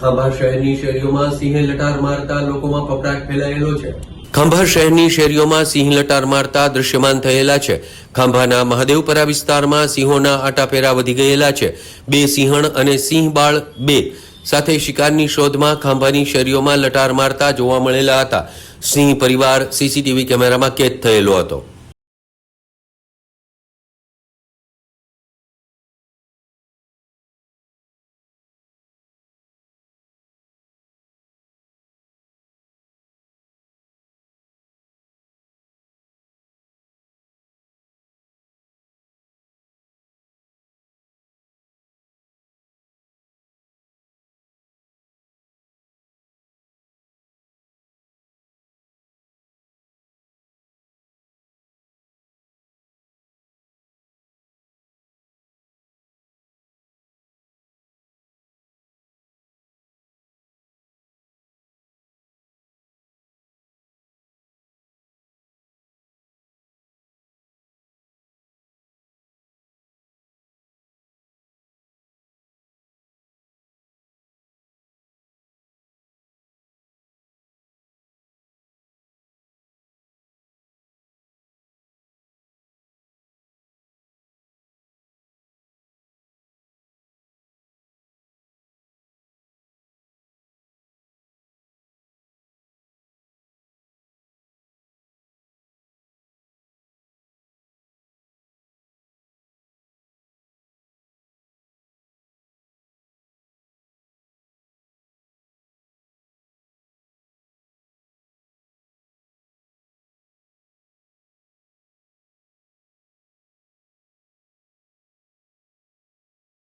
ખાંભા શહેરની શેરીઓમાં સિંહે લટાર મારતા લોકોમાં ફફડાટ ફેલાયેલો છે. ખાંભા શહેરની શેરીઓમાં સિંહ લટાર મારતા દૃશ્યમાન થયેલા છે. ખાંભાના મહાદેવપરા વિસ્તારમાં સિંહોના આટાફેરા વધી ગયેલા છે. બે સિંહણ અને સિંહ બાળ બે સાથે શિકારની શોધમાં ખાંભાની શેરીઓમાં લટાર મારતા જોવા મળેલા હતા. સિંહ પરિવાર સીસીટીવી કેમેરામાં કેદ થયેલો હતો.